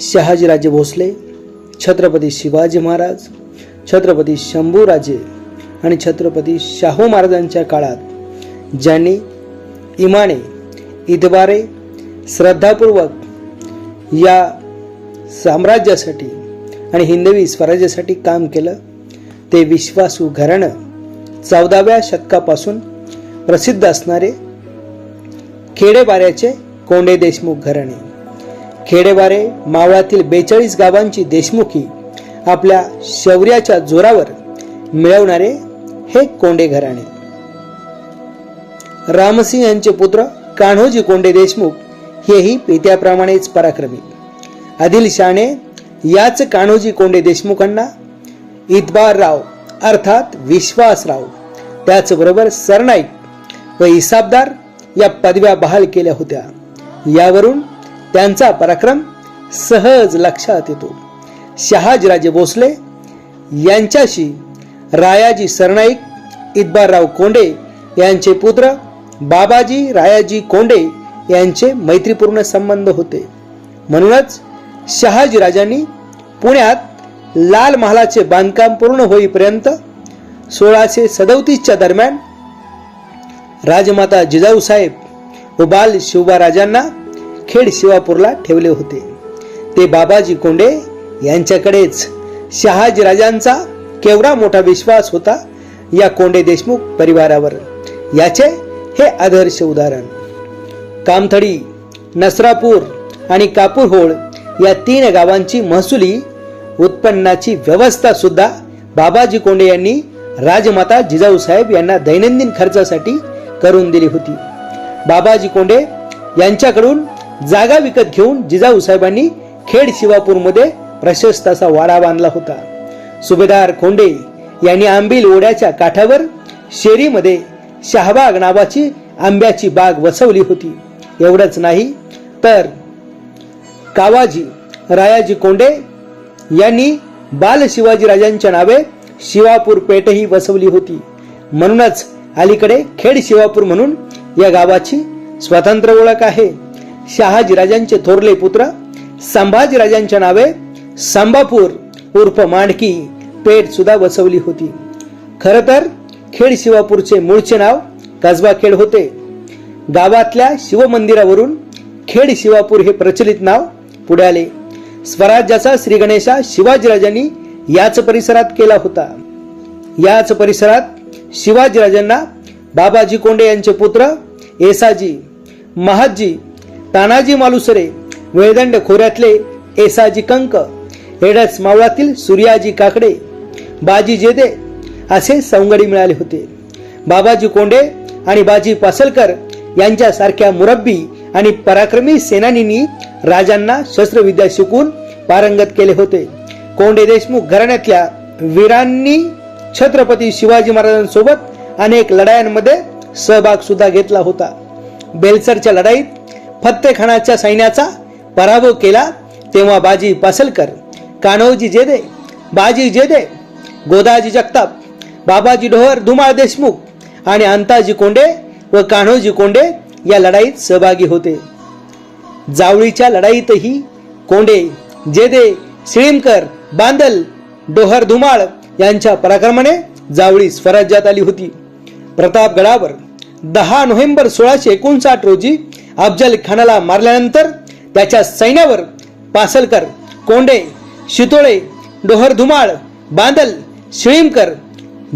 शहाजीराजे भोसले छत्रपती शिवाजी महाराज छत्रपती शंभूराजे आणि छत्रपती शाहू महाराजांच्या काळात ज्यांनी इमाने इतबारे श्रद्धापूर्वक या साम्राज्यासाठी आणि हिंदवी स्वराज्यासाठी काम केलं ते विश्वासू घराणं चौदाव्या शतकापासून प्रसिद्ध असणारे खेडेबाऱ्याचे कोंडे देशमुख घराणे. खेडेवारे मावळातील बेचाळीस गावांची देशमुखी आपल्या शौर्याच्या जोरावर मिळवणारे हे कोंडे घराणे. रामसिंह यांचे पुत्र कान्होजी कोंडे देशमुख हेही पित्याप्रमाणेच पराक्रमी. आदिलशहाने याच कान्होजी कोंडे देशमुखांना इतबारराव अर्थात विश्वासराव त्याचबरोबर सरनाईक व इसाबदार या पदव्या बहाल केल्या होत्या. यावरून त्यांचा पराक्रम सहज लक्षात येतो. शहाजीराजे भोसले यांच्याशी रायाजी सरनाईक इतबारराव कोंडे यांचे पुत्र बाबाजी रायाजी कोंडे यांचे मैत्रीपूर्ण संबंध होते. म्हणूनच शहाजीराजांनी पुण्यात लाल महालाचे बांधकाम पूर्ण होईपर्यंत सोळाशे सदोतीसच्या दरम्यान राजमाता जिजाऊसाहेब व बाल शिवबा राजांना खेड शिवापूरला ठेवले होते. ते बाबाजी कोंडे यांच्याकडेच शहाजीराजांचा केवढा मोठा विश्वास होता या कोंडे देशमुख परिवारावर. याचे हे आदर्श उदाहरण. कामथडी नसरापूर आणि कापूरहोळ या तीन गावांची महसुली उत्पन्नाची व्यवस्था सुद्धा बाबाजी कोंडे यांनी राजमाता जिजाऊसाहेब यांना दैनंदिन खर्चासाठी करून दिली होती. बाबाजी कोंडे यांच्याकडून जागा विकत घेऊन जिजाऊ साहेबांनी खेड शिवापूरमध्ये प्रशस्त असा वाडा बांधला होता. सुभेदार खोंडे यांनी आंबील ओढ्याच्या काठावर शेरीमध्ये शहाबाग नावाची आंब्याची बाग वसवली होती. एवढंच नाही तर कावाजी रायाजी कोंडे यांनी बाल शिवाजी राजांच्या नावे शिवापूर पेठही वसवली होती. म्हणूनच अलीकडे खेड शिवापूर म्हणून या गावाची स्वतंत्र ओळख आहे. शहाजीराजांचे थोरले पुत्र संभाजीराजांच्या नावे संभापूर उर्फ मांडकी पेठ सुद्धा वसवली होती. खर तर खेड शिवापूरचे मूळचे नाव कसबा खेड होते. गावातल्या शिवमंदिरावरून खेड शिवापूर हे प्रचलित नाव पुढे आले. स्वराज्याचा श्रीगणेशा शिवाजीराजांनी याच परिसरात केला होता. याच परिसरात शिवाजीराजांना बाबाजी कोंडे यांचे पुत्र येसाजी महाजी तानाजी मालुसरे वेळदंड खोऱ्यातले एसाजी कंक एडस मावळातील सूर्याजी काकडे बाजी जेदे असे सवंगडी मिळाले होते. बाबाजी कोंडे आणि बाजी पासलकर यांच्यासारख्या मुरब्बी आणि पराक्रमी सेनानींनी राजांना शस्त्रविद्या शिकून पारंगत केले होते. कोंडे देशमुख घराण्यातल्या वीरांनी छत्रपती शिवाजी महाराजांसोबत अनेक लढायांमध्ये सहभाग सुद्धा घेतला होता. बेलसरच्या लढाईत फत्तेखानाच्या सैन्याचा पराभव केला तेव्हा बाजी पासलकर कान्होजी जेदे बाजी जेदे गोदाजी जगताप बाबाजी डोहर धुमाळ देशमुख आणि अंताजी कोंडे व कान्होजी कोंडे या लढाईत सहभागी होते. जावळीच्या लढाईतही कोंडे जेदे शिळीमकर बांदल डोहर धुमाळ यांच्या पराक्रमाने जावळी स्वराज्यात आली होती. प्रतापगडावर दहा नोव्हेंबर सोळाशे एकोणसाठ रोजी अफजल खानाला मारल्यानंतर त्याच्या सैन्यावर पासलकर कोंडे शितोळे डोहर धुमाळ बांदल शिळीमकर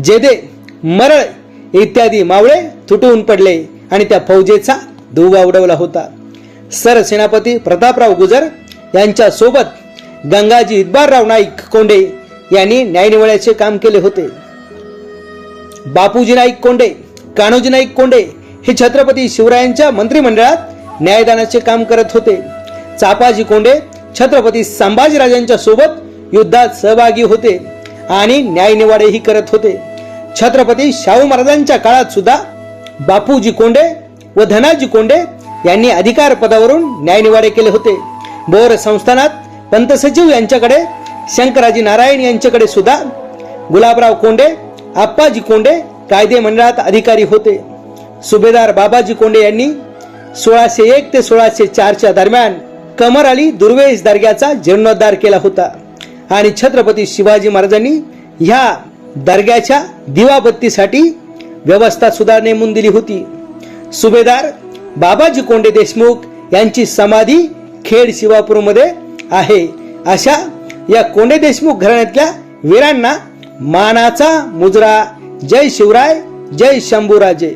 जेदे मरळ इत्यादी मावळे तुटून पडले आणि त्या फौजेचा धुवा उडवला होता. सरसेनापती प्रतापराव गुजर यांच्या सोबत गंगाजी इतबारराव नाईक कोंडे यांनी न्यायनिवळ्याचे काम केले होते. बापूजी नाईक कोंडे कान्होजी नाईक कोंडे हे छत्रपती शिवरायांच्या मंत्रिमंडळात न्यायदानाचे काम करत होते. चापाजी कोंडे छत्रपती संभाजीराजांच्या सोबत युद्धात सहभागी होते आणि न्यायनिवाडेही करत होते. छत्रपती शाहू महाराजांच्या काळात सुद्धा बापूजी कोंडे व धनाजी कोंडे यांनी अधिकार पदावरून न्यायनिवाडे केले होते. बोर संस्थानात पंत सचिव यांच्याकडे शंकराजी नारायण यांच्याकडे सुद्धा गुलाबराव कोंडे आप्पाजी कोंडे कायदे मंडळात अधिकारी होते. सुभेदार बाबाजी कोंडे यांनी सोळाशे एक ते सोळाशे चारच्या दरम्यान कमर अली दुर्वेश दर्ग्याचा जीर्णोद्धार केला होता. आणि छत्रपती शिवाजी महाराजांनी ह्या दर्ग्याच्या दिवाबत्तीसाठी व्यवस्था सुद्धा नेमून दिली होती. सुभेदार बाबाजी कोंडे देशमुख यांची समाधी खेड शिवापूरमध्ये आहे. अशा या कोंडे देशमुख घराण्यातल्या वीरांना मानाचा मुजरा. जय शिवराय जय शंभूराजे.